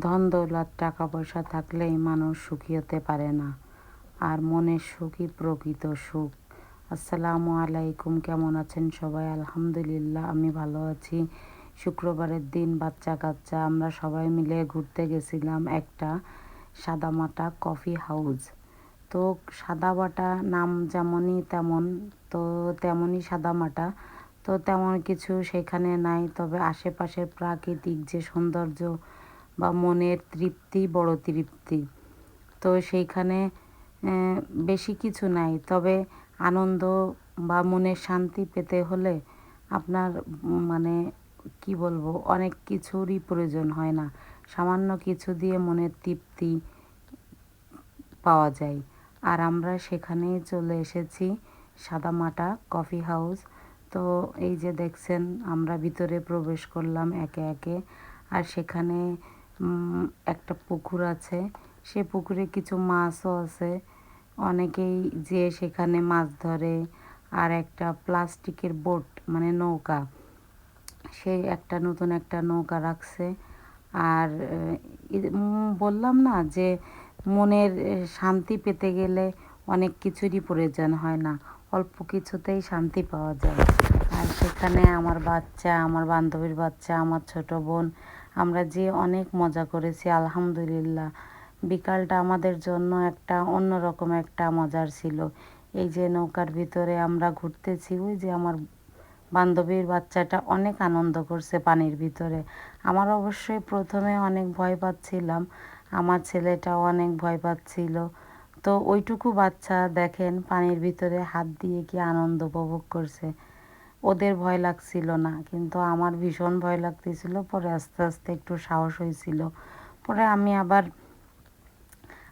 ধন দৌলত টাকা পয়সা থাকলেই মানুষ সুখী হতে পারে না। আর মনের সুখই প্রকৃত সুখ। আসসালামু আলাইকুম, কেমন আছেন সবাই? আলহামদুলিল্লাহ, আমি ভালো আছি। শুক্রবারের দিন, বাচ্চা কাচ্চা, আমরা সবাই মিলে ঘুরতে গেছিলাম একটা সাদামাটা কফি হাউস। তো সাদাবাটা নাম যেমনই তেমন, তো তেমনই সাদামাটা, তো তেমন কিছু সেখানে নাই। তবে আশেপাশের প্রাকৃতিক যে সৌন্দর্য বা মনের তৃপ্তি, বড় তৃপ্তি। তো সেইখানে বেশি কিছু নাই। তবে আনন্দ বা মনের শান্তি পেতে হলে আপনার মানে কি বলব, অনেক কিছুরই প্রয়োজন হয় না। সামান্য কিছু দিয়ে মনের তৃপ্তি পাওয়া যায়। আর আমরা সেখানেই চলে এসেছি, সাদামাটা কফি হাউস। তো এই যে দেখছেন, আমরা ভিতরে প্রবেশ করলাম একে একে। আর সেখানে একটা পুকুর আছে। সে পুকুরে কিছু মাছও আছে। অনেকেই যে সেখানে মাছ ধরে আর একটা প্লাস্টিকের বোট মানে নৌকা। সে একটা নতুন একটা নৌকা রাখছে। আর বললাম না যে মনের শান্তি পেতে গেলে অনেক কিছুরই প্রয়োজন হয় না। অল্প কিছুতেই শান্তি পাওয়া যায়। আর সেখানে আমার বাচ্চা, আমার বান্ধবীর বাচ্চা, আমার ছোট বোন আমরা যে অনেক মজা করেছি, আলহামদুলিল্লাহ। বিকালটা আমাদের জন্য একটা অন্যরকম একটা মজার ছিল। এই যে নৌকার ভিতরে আমরা ঘুরতেছি, ওই যে আমার বান্ধবীর বাচ্চাটা অনেক আনন্দ করছে পানির ভিতরে। আমার অবশ্যই প্রথমে অনেক ভয় পাচ্ছিলাম, আমার ছেলেটাও অনেক ভয় পাচ্ছিল। তো ওইটুকু বাচ্চা দেখেন, পানির ভিতরে হাত দিয়ে কি আনন্দ উপভোগ করছে। ওদের ভয় লাগছিল না, কিন্তু আমার ভীষণ ভয় লাগতেছিল। পরে আস্তে আস্তে একটু সাহস হয়েছিল। পরে আমি আবার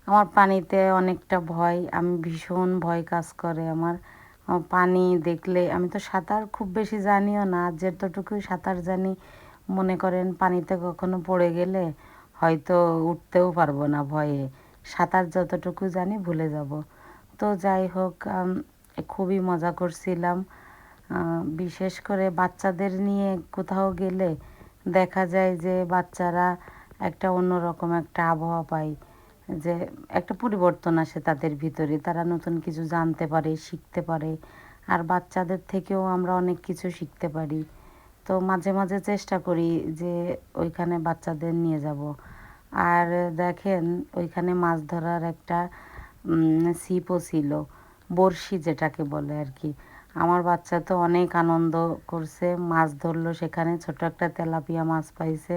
আমার পানিতে অনেকটা ভয়, আমি ভীষণ ভয় কাজ করে আমার। পানি দেখলে, আমি তো সাঁতার খুব বেশি জানিও না যেতটুকুই সাঁতার জানি, মনে করেন পানিতে কখনো পড়ে গেলে হয়তো উঠতেও পারব না ভয়ে। সাঁতার যতটুকু জানি ভুলে যাব। তো যাই হোক খুবই মজা করছিলাম। বিশেষ করে বাচ্চাদের নিয়ে কোথাও গেলে দেখা যায় যে বাচ্চারা একটা অন্যরকম একটা আবহাওয়া পায়, যে একটা পরিবর্তন আসে তাদের ভিতরে। তারা নতুন কিছু জানতে পারে, শিখতে পারে। আর বাচ্চাদের থেকেও আমরা অনেক কিছু শিখতে পারি। তো মাঝে মাঝে চেষ্টা করি যে ওইখানে বাচ্চাদের নিয়ে যাব। আর দেখেন, ওইখানে মাছ ধরার একটা ছিপও ছিল। বড়শি যেটাকে বলে আর কি। আমার বাচ্চা তো অনেক আনন্দ করছে, মাছ ধরলো সেখানে ছোট একটা তেলাপিয়া মাছ পাইছে।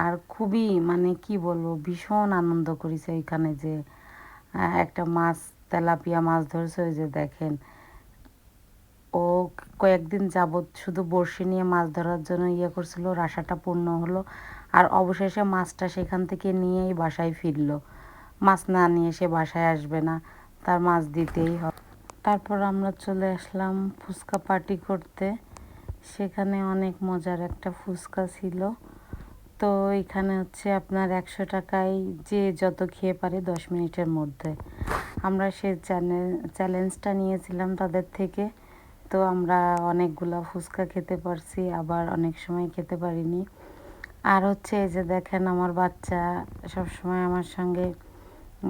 আর খুবই মানে কি বলব, ভীষণ আনন্দ করেছে ওইখানে যে একটা মাছ, তেলাপিয়া মাছ ধরছে, ওই যে দেখেন। ও কয়েকদিন যাবৎ শুধু বড়শি নিয়ে মাছ ধরার জন্য ইয়ে করছিল ওর পূর্ণ হলো। আর অবশেষে মাছটা সেখান থেকে নিয়েই বাসায় ফিরলো। মাছ না নিয়ে সে বাসায় আসবে না, তার মাছ দিতেই হবে। তারপর আমরা চলে আসলাম ফুচকা পার্টি করতে। সেখানে অনেক মজার একটা ফুচকা ছিল। তো এখানে হচ্ছে আপনার একশো টাকায় যে যত খেয়ে পারে দশ মিনিটের মধ্যে। আমরা সে চ্যালেঞ্জটা নিয়েছিলাম তাদের থেকে। তো আমরা অনেকগুলা ফুচকা খেতে পারছি, আবার অনেক সময় খেতে পারিনি। আর হচ্ছে এই যে দেখেন আমার বাচ্চা সব সময় আমার সঙ্গে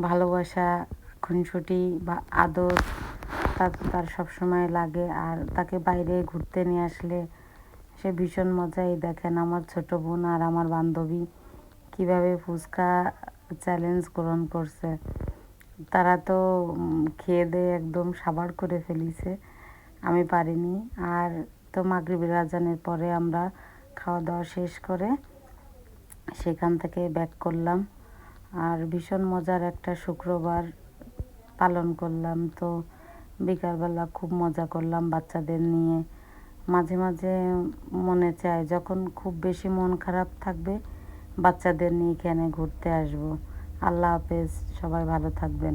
ভালোবাসা খুনসুটি বা আদর তার তার সবসময় লাগে। আর তাকে বাইরে ঘুরতে নিয়ে আসলে সে ভীষণ মজাই দেখেন আমার ছোট বোন আর আমার বান্ধবী কীভাবে ফুচকা চ্যালেঞ্জ গ্রহণ করছে। তারা তো খেয়ে দিয়ে একদম সাবার করে ফেলিছে। আমি পারিনি। আর তো মাগরিবের আজানের পরে আমরা খাওয়া দাওয়া শেষ করে সেখান থেকে ব্যাক করলাম। আর ভীষণ মজার একটা শুক্রবার পালন করলাম। তো বিকালবেলা খুব মজা করলাম বাচ্চাদের নিয়ে। মাঝে মাঝে মনে চায় যখন খুব বেশি মন খারাপ থাকবে, বাচ্চাদের নিয়ে এখানে ঘুরতে আসব? আল্লাহ হাফেজ, সবাই ভালো থাকবেন।